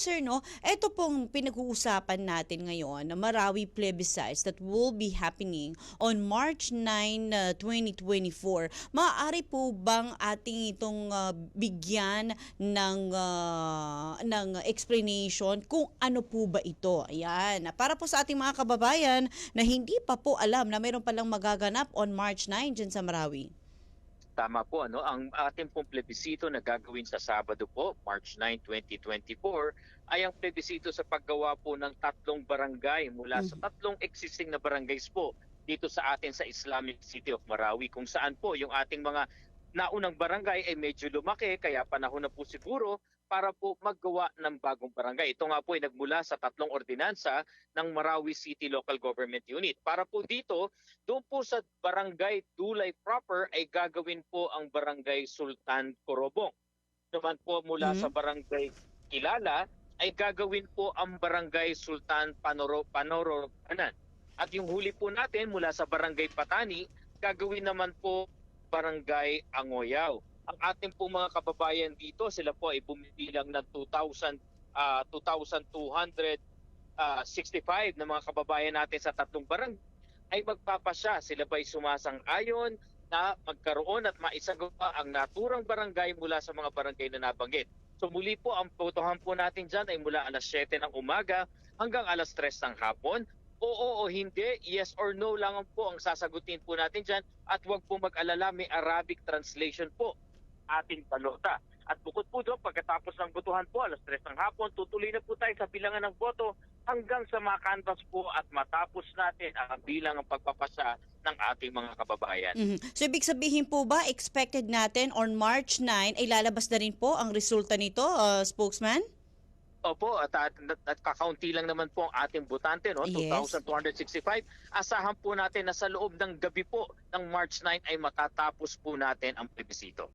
sir, no, ito pong pinag-uusapan natin ngayon na Marawi plebiscites that will be happening on March 9, uh, 2024. Maaari po bang ating itong uh, bigyan ng uh, ng explanation kung ano po ba ito? Ayan. Para po sa ating mga kababayan na hindi pa po alam na mayroon palang magaganap on March 9 dyan sa Marawi. Tama po, ano? Ang ating pong plebisito na gagawin sa Sabado po, March 9, 2024, ay ang plebisito sa paggawa po ng tatlong barangay mula sa tatlong existing na barangays po dito sa atin sa Islamic City of Marawi kung saan po yung ating mga naunang barangay ay medyo lumaki kaya panahon na po siguro para po maggawa ng bagong barangay. Ito nga po ay nagmula sa tatlong ordinansa ng Marawi City Local Government Unit. Para po dito, doon po sa barangay Dulay proper ay gagawin po ang barangay Sultan Corobong. Naman po mula Mhm. sa barangay Kilala ay gagawin po ang barangay Sultan Panoro Panoro Kanan. At yung huli po natin mula sa barangay Patani, gagawin naman po barangay Angoyaw. Ang ating po mga kababayan dito, sila po ay bumibilang ng 2,000 ah, 2,265 na mga kababayan natin sa tatlong barangay ay magpapasya. Sila ba'y sumasang-ayon na magkaroon at maisagawa ang naturang barangay mula sa mga barangay na nabanggit. So muli po, ang botohan po natin dyan ay mula alas 7 ng umaga hanggang alas 3 ng hapon. Oo o hindi, yes or no lang po ang sasagutin po natin dyan at huwag po mag-alala, may Arabic translation po ating balota. At bukod po doon, pagkatapos ng botohan po, alas 3 ng hapon, tutuloy na po tayo sa bilangan ng boto hanggang sa makanvas po at matapos natin ang bilang ng pagpapasa ng ating mga kababayan. Mhm. So ibig sabihin po ba expected natin on March 9 ay lalabas na rin po ang resulta nito, uh, spokesman? Opo, at, at, at kakaunti lang naman po ang ating botante, no? Yes. 2,265. Asahan po natin na sa loob ng gabi po ng March 9 ay matatapos po natin ang plebisito.